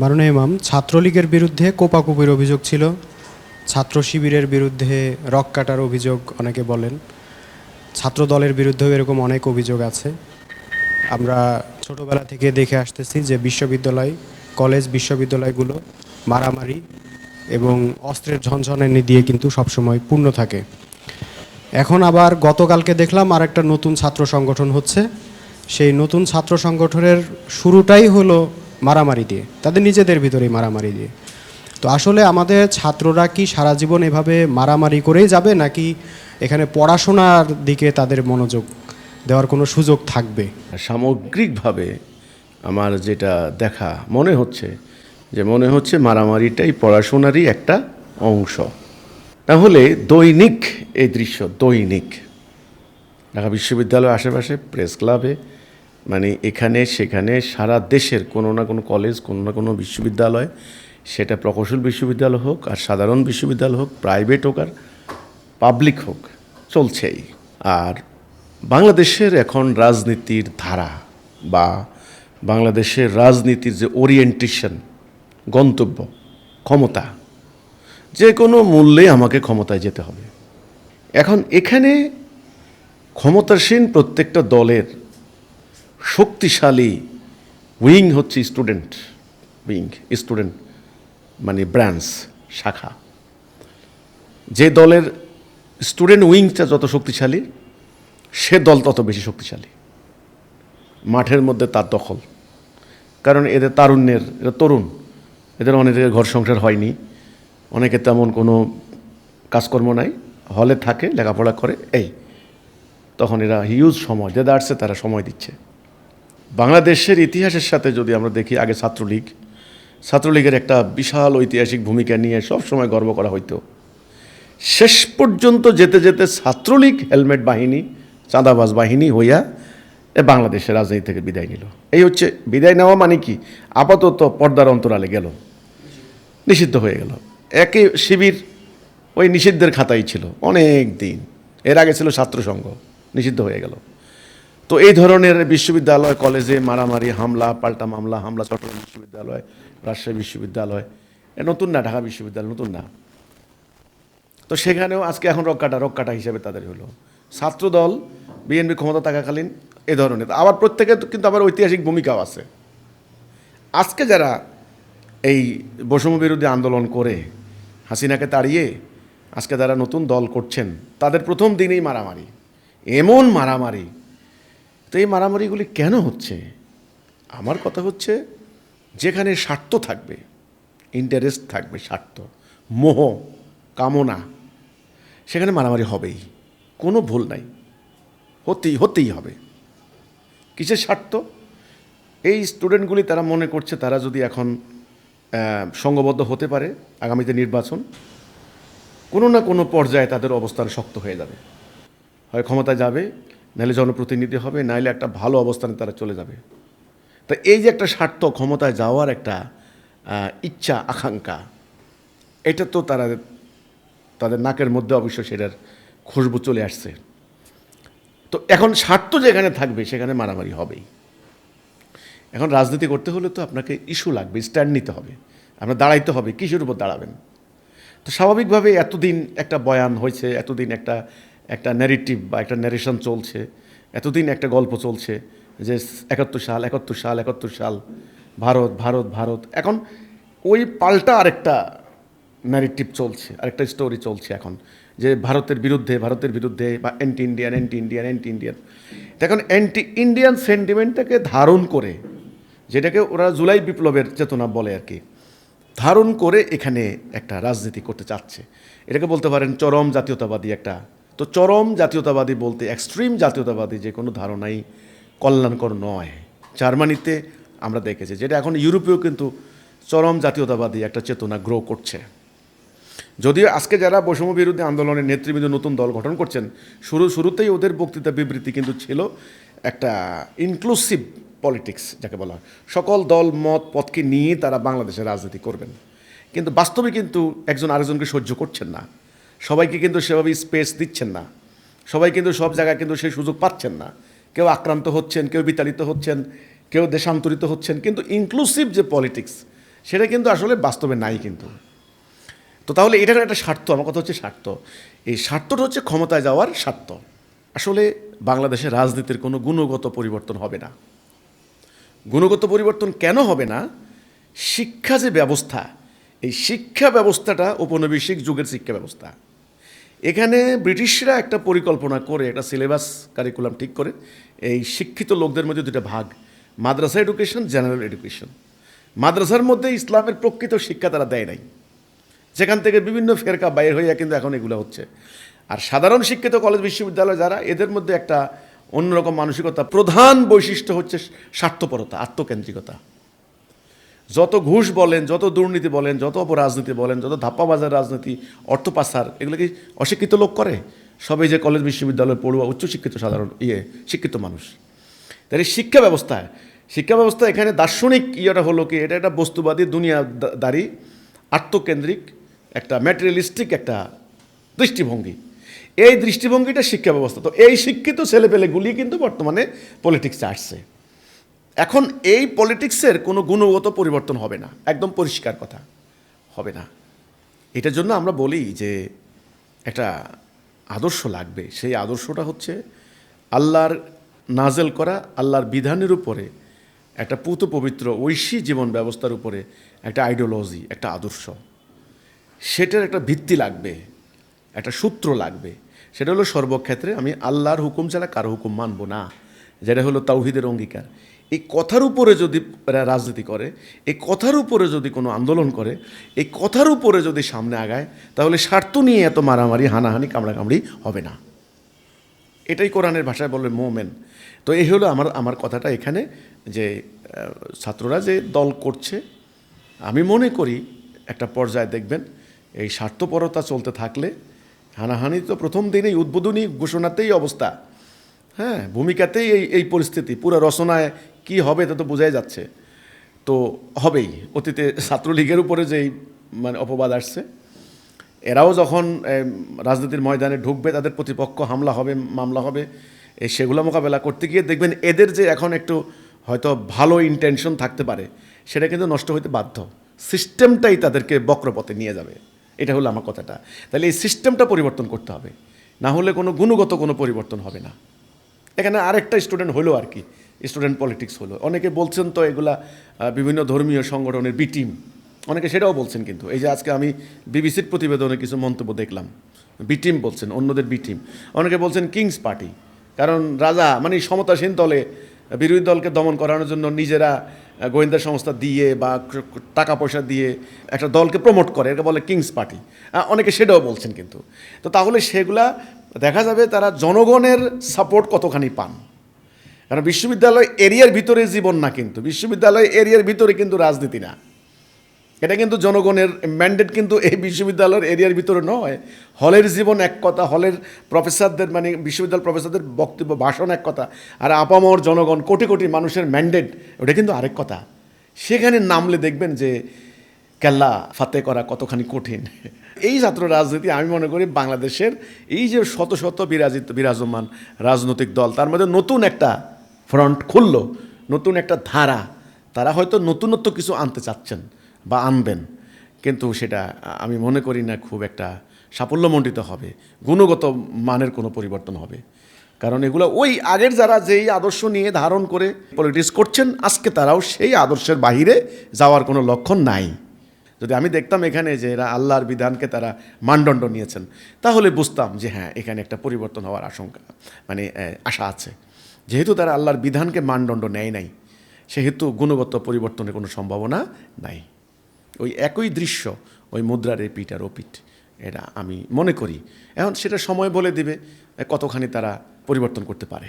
মারুনা ইমাম, ছাত্রলীগের বিরুদ্ধে কোপাকুপির অভিযোগ ছিল। ছাত্র শিবিরের বিরুদ্ধে রক কাটার অভিযোগ অনেকে বলেন। ছাত্র দলের বিরুদ্ধেও এরকম অনেক অভিযোগ আছে। আমরা ছোটবেলা থেকে দেখে আসতেছি যে বিশ্ববিদ্যালয়, কলেজ বিশ্ববিদ্যালয়গুলো মারামারি এবং অস্ত্রের ঝনঝনানি দিয়ে কিন্তু সবসময় পূর্ণ থাকে। এখন আবার গতকালকে দেখলাম আর একটা নতুন ছাত্র সংগঠন হচ্ছে। সেই নতুন ছাত্র সংগঠনের শুরুটাই হলো মারামারি দিয়ে, তাদের নিজেদের ভিতরেই মারামারি দিয়ে। তো আসলে আমাদের ছাত্ররা কি সারা জীবন এভাবে মারামারি করেই যাবে, নাকি এখানে পড়াশোনার দিকে তাদের মনোযোগ দেওয়ার কোনো সুযোগ থাকবে? সামগ্রিকভাবে আমার যেটা দেখা মনে হচ্ছে, যে মনে হচ্ছে মারামারিটাই পড়াশোনারই একটা অংশ। তাহলে দৈনিক এই দৃশ্য, দৈনিক। ঢাকা বিশ্ববিদ্যালয়ের আশেপাশে, প্রেস ক্লাবে মানে এখানে, সেখানে সারা দেশের কোনো না কোনো কলেজ কোনো না কোনো বিশ্ববিদ্যালয়, সেটা প্রকৌশল বিশ্ববিদ্যালয় হোক আর সাধারণ বিশ্ববিদ্যালয় হোক প্রাইভেট হোক আর পাবলিক হোক, চলছেই। আর বাংলাদেশের এখন রাজনীতির ধারা বা বাংলাদেশের রাজনীতির যে ওরিয়েন্টেশন গন্তব্য, ক্ষমতা, যে কোনো মূল্যে আমাকে ক্ষমতায় যেতে হবে। এখন এখানে ক্ষমতাসীন প্রত্যেকটা দলের শক্তিশালী উইং হচ্ছে স্টুডেন্ট উইং, স্টুডেন্ট মানে ব্রাঞ্চ শাখা। যে দলের স্টুডেন্ট উইংটা যত শক্তিশালী, সে দল তত বেশি শক্তিশালী। মাঠের মধ্যে তার দখল। কারণ এদের তারুণ্যের, এরা তরুণ। এদের অনেকের ঘর সংসার হয়নি। অনেকে তেমন কোনো কাজকর্ম নাই। হলে থাকে, লেখাপড়া করে, এই। তখন এরা হিউজ সময়, যে দাঁড়ছে তারা সময় দিচ্ছে। বাংলাদেশের ইতিহাসের সাথে যদি আমরা দেখি, আগে ছাত্রলীগ। ছাত্রলীগের একটা বিশাল ঐতিহাসিক ভূমিকা নিয়ে সব সময় গর্ব করা হইতো। শেষ পর্যন্ত যেতে যেতে ছাত্রলীগ হেলমেট বাহিনী, চাঁদাবাজ বাহিনী হইয়া এ বাংলাদেশের রাজনীতি থেকে বিদায় নিল। এই হচ্ছে বিদায় নেওয়া মানে কি? আপাতত পর্দার অন্তরালে গেল। নিষিদ্ধ হয়ে গেল। একে শিবির ওই নিষিদ্ধের খাতাই ছিল। অনেক দিন। এর আগে ছিল ছাত্র সংঘ নিষিদ্ধ হয়ে গেল। তো এই ধরনের বিশ্ববিদ্যালয়, কলেজে মারামারি, হামলা, পাল্টা মামলা, হামলা, চট্টগ্রাম বিশ্ববিদ্যালয়, রাজশাহী বিশ্ববিদ্যালয় নতুন না, ঢাকা বিশ্ববিদ্যালয় নতুন না। তো সেখানেও আজকে এখন রক্ষাটা রক্ষাটা হিসেবে তাদের হলো। ছাত্রদল, বিএনপি ক্ষমতা থাকাকালীন এ ধরনের। আবার প্রত্যেকের কিন্তু আবার ঐতিহাসিক ভূমিকাও আছে। আজকে যারা এই বৈষম্য বিরোধী আন্দোলন করে, হাসিনাকে তাড়িয়ে আজকে যারা নতুন দল করছেন, তাদের প্রথম দিনেই মারামারি। এমন মারামারি তো এই মারামারিগুলি কেন হচ্ছে? আমার কথা হচ্ছে, যেখানে স্বার্থ থাকবে ইন্টারেস্ট থাকবে, স্বার্থ, মোহ, কামনা, সেখানে মারামারি হবেই। কোনো ভুল নাই। হতেই হতেই হবে। কিসের স্বার্থ? এই স্টুডেন্টগুলি তারা মনে করছে তারা যদি এখন সঙ্গবদ্ধ হতে পারে আগামীতে নির্বাচন, কোনো না কোনো পর্যায়ে তাদের অবস্থান শক্ত হয়ে যাবে। হয় ক্ষমতা যাবে নাহলে জনপ্রতিনিধি হবে, নাহলে একটা ভালো অবস্থানে তারা চলে যাবে। তা এই যে একটা স্বার্থ ক্ষমতায় যাওয়ার একটা ইচ্ছা, আকাঙ্ক্ষা, এটা তো তারা তাদের নাকের মধ্যে অবশ্য সেটার খুশবু চলে আসছে। তো এখন স্বার্থ যেখানে থাকবে, সেখানে মারামারি হবেই। এখন রাজনীতি করতে হলে তো আপনাকে ইস্যু লাগবে, স্ট্যান্ড নিতে হবে। আপনার দাঁড়াইতে হবে, কিসের উপর দাঁড়াবেন? তো স্বাভাবিকভাবে এতদিন একটা বয়ান হয়েছে, এতদিন একটা একটা ন্যারেটিভ বা একটা ন্যারেশন চলছে, এতদিন একটা গল্প চলছে যে একাত্তর সাল একাত্তর সাল একাত্তর সাল, ভারত ভারত ভারত। এখন ওই পাল্টা আরেকটা ন্যারেটিভ চলছে, আরেকটা স্টোরি চলছে এখন যে ভারতের বিরুদ্ধে ভারতের বিরুদ্ধে বা anti Indian anti Indian anti Indian এখন অ্যান্টি ইন্ডিয়ান সেন্টিমেন্টটাকে ধারণ করে, যেটাকে ওরা জুলাই বিপ্লবের চেতনা বলে আর কি, ধারণ করে এখানে একটা রাজনীতি করতে চাচ্ছে। এটাকে বলতে পারেন চরম জাতীয়তাবাদী একটা তো চরম জাতীয়তাবাদী বলতে এক্সট্রিম জাতীয়তাবাদী যে কোনো ধারণাই কল্যাণকর নয়। জার্মানিতে আমরা দেখেছি, যেটা এখন ইউরোপেও কিন্তু চরম জাতীয়তাবাদী একটা চেতনা গ্রো করছে। যদিও আজকে যারা বৈষম্য বিরোধী আন্দোলনের নেতৃবৃন্দ নতুন দল গঠন করছেন, শুরু শুরুতেই ওদের বক্তৃতা বিবৃতি কিন্তু ছিল একটা ইনক্লুসিভ পলিটিক্স যাকে বলা হয়। সকল দল, মত, পথকে নিয়ে তারা বাংলাদেশের রাজনীতি করবেন। কিন্তু বাস্তবে কিন্তু একজন আরেকজনকে সহ্য করছেন না। সবাইকে কিন্তু সেভাবে স্পেস দিচ্ছেন না। সবাই কিন্তু সব জায়গায় কিন্তু সেই সুযোগ পাচ্ছেন না। কেউ আক্রান্ত হচ্ছেন, কেউ বিতাড়িত হচ্ছেন, কেউ দেশান্তরিত হচ্ছেন, কিন্তু ইনক্লুসিভ যে পলিটিক্স সেটা কিন্তু আসলে বাস্তবে নাই কিন্তু। তো তাহলে এটার একটা স্বার্থ, আমার কথা হচ্ছে স্বার্থ। এই স্বার্থটা হচ্ছে ক্ষমতায় যাওয়ার স্বার্থ। আসলে বাংলাদেশের রাজনীতির কোনো গুণগত পরিবর্তন হবে না। গুণগত পরিবর্তন কেন হবে না? শিক্ষা যে ব্যবস্থা, এই শিক্ষা ব্যবস্থাটা ঔপনিবেশিক যুগের শিক্ষা ব্যবস্থা। এখানে ব্রিটিশরা একটা পরিকল্পনা করে, একটা সিলেবাস কারিকুলাম ঠিক করে, এই শিক্ষিত লোকদের মধ্যে দুটো ভাগ, মাদ্রাসা এডুকেশন জেনারেল এডুকেশন মাদ্রাসার মধ্যে ইসলামের প্রকৃত শিক্ষা তারা দেয় নাই। যেখান থেকে বিভিন্ন ফেরকা বাইর হইয়া কিন্তু এখন এগুলো হচ্ছে। আর সাধারণ শিক্ষিত কলেজ বিশ্ববিদ্যালয় যারা, এদের মধ্যে একটা অন্যরকম মানসিকতা। প্রধান বৈশিষ্ট্য হচ্ছে স্বার্থপরতা, আত্মকেন্দ্রিকতা। যত ঘুষ বলেন, যত দুর্নীতি বলেন, যত অপরাজনীতি বলেন, যত ধাপ্পাবাজার রাজনীতি, অর্থ পাচার, এগুলো কি অশিক্ষিত লোক করে? সবাই যে কলেজ, বিশ্ববিদ্যালয়, পড়ুয়া, উচ্চশিক্ষিত সাধারণ ইয়ে শিক্ষিত মানুষ। তাহলে শিক্ষা ব্যবস্থা শিক্ষা ব্যবস্থা এখানে দার্শনিক ইয়েটা হলো কি? এটা একটা বস্তুবাদী, দুনিয়াদারি, আত্মকেন্দ্রিক, একটা ম্যাটেরিয়ালিস্টিক একটা দৃষ্টিভঙ্গি। এই দৃষ্টিভঙ্গিটা শিক্ষা ব্যবস্থা। তো এই শিক্ষিত ছেলেপেলেগুলি কিন্তু বর্তমানে পলিটিক্সে আসছে। এখন এই পলিটিক্সের কোনো গুণগত পরিবর্তন হবে না। একদম পরিষ্কার কথা। হবে না। এটার জন্য আমরা বলি যে একটা আদর্শ লাগবে। সেই আদর্শটা হচ্ছে আল্লাহর নাজেল করা, আল্লাহর বিধানের উপরে একটা পুত পবিত্র ঐশী জীবন ব্যবস্থার উপরে একটা আইডিওলজি একটা আদর্শ। সেটার একটা ভিত্তি লাগবে, একটা সূত্র লাগবে। সেটা হলো সর্বক্ষেত্রে আমি আল্লাহর হুকুম ছাড়া কারও হুকুম মানব না। যেটা হলো তাওহিদের অঙ্গীকার। এই কথার উপরে যদি রাজনীতি করে, এই কথার উপরে যদি কোনো আন্দোলন করে, এই কথার উপরে যদি সামনে আগায়, তাহলে স্বার্থ নিয়ে এত মারামারি, হানাহানি, কামড়াকামড়ি হবে না। এটাই কোরআনের ভাষায় বলে মোমেন। তো এই হলো আমার আমার কথাটা এখানে যে ছাত্ররা যে দল করছে, আমি মনে করি একটা পর্যায়ে দেখবেন, এই স্বার্থপরতা চলতে থাকলে হানাহানি তো প্রথম দিনেই উদ্বোধনী ঘোষণাতেই অবস্থা। হ্যাঁ ভূমিকাতেই এই এই পরিস্থিতি, পুরো রচনায় কি হবে তা তো বোঝাই যাচ্ছে। তো হবেই, অতীতে ছাত্রলীগের উপরে যেই মানে অপবাদ আসছে, এরাও যখন রাজনীতির ময়দানে ঢুকবে, তাদের প্রতিপক্ষ হামলা হবে, মামলা হবে এই সেগুলো মোকাবেলা করতে গিয়ে দেখবেন এদের যে এখন একটু হয়তো ভালো ইন্টেনশন থাকতে পারে, সেটা কিন্তু নষ্ট হইতে বাধ্য। সিস্টেমটাই তাদেরকে বক্রপথে নিয়ে যাবে। এটা হলো আমার কথাটা। তাহলে এই সিস্টেমটা পরিবর্তন করতে হবে। না হলে কোনো গুণগত কোনো পরিবর্তন হবে না। এখানে আরেকটা স্টুডেন্ট হলো আর কি। স্টুডেন্ট পলিটিক্স হলো। অনেকে বলছেন তো এগুলা বিভিন্ন ধর্মীয় সংগঠনের বি টিম অনেকে সেটাও বলছেন কিন্তু। এই যে আজকে আমি বিবিসির প্রতিবেদনে কিছু মন্তব্য দেখলাম। বি টিম বলছেন, অন্যদের বি টিম অনেকে বলছেন কিংস পার্টি কারণ রাজা মানে সমতাসীন দলে বিরোধী দলকে দমন করানোর জন্য নিজেরা গোয়েন্দা সংস্থা দিয়ে বা টাকা পয়সা দিয়ে একটা দলকে প্রমোট করে, এটাকে বলে কিংস পার্টি অনেকে সেটাও বলছেন কিন্তু। তো তাহলে সেগুলা, দেখা যাবে তারা জনগণের সাপোর্ট কতখানি পান। কারণ বিশ্ববিদ্যালয় এরিয়ার ভিতরে জীবন না কিন্তু, বিশ্ববিদ্যালয় এরিয়ার ভিতরে কিন্তু রাজনীতি না। এটা কিন্তু জনগণের ম্যান্ডেট কিন্তু এই বিশ্ববিদ্যালয়ের এরিয়ার ভিতরে নয়। হলের জীবন এক কথা, হলের প্রফেসরদের মানে বিশ্ববিদ্যালয় প্রফেসরদের বক্তব্য, ভাষণ এক কথা, আর আপামর জনগণ, কোটি কোটি মানুষের ম্যান্ডেট ওটা কিন্তু আরেক কথা। সেখানে নামলে দেখবেন যে, কেল্লা, ফাতে করা কতখানি কঠিন। এই ছাত্র রাজনীতি আমি মনে করি বাংলাদেশের এই যে শত শত বিরাজিত, বিরাজমান রাজনৈতিক দল, তার মধ্যে নতুন একটা ফ্রন্ট খুললো, নতুন একটা ধারা। তারা হয়তো নতুনত্ব কিছু আনতে চাচ্ছেন বা আনবেন, কিন্তু সেটা আমি মনে করি না খুব একটা সাফল্যমণ্ডিত হবে, গুণগত মানের কোনো পরিবর্তন হবে। কারণ এগুলো ওই আগের যারা যেই আদর্শ নিয়ে ধারণ করে পলিটিক্স করছেন, আজকে তারাও সেই আদর্শের বাহিরে যাওয়ার কোনো লক্ষণ নাই। যদি আমি দেখতাম এখানে যে এরা আল্লাহর বিধানকে তারা মানদণ্ড নিয়েছেন, তাহলে বুঝতাম যে হ্যাঁ এখানে একটা পরিবর্তন হওয়ার আশঙ্কা মানে আশা আছে। যেহেতু তারা আল্লাহর বিধানকে মানদণ্ড নেয় নাই, সেহেতু গুণগত পরিবর্তনের কোনো সম্ভাবনা নাই। ওই একই দৃশ্য ওই মুদ্রার এই পিঠ আর ও পিঠ, এটা আমি মনে করি। এখন সেটা সময় বলে দিবে, কতখানি তারা পরিবর্তন করতে পারে।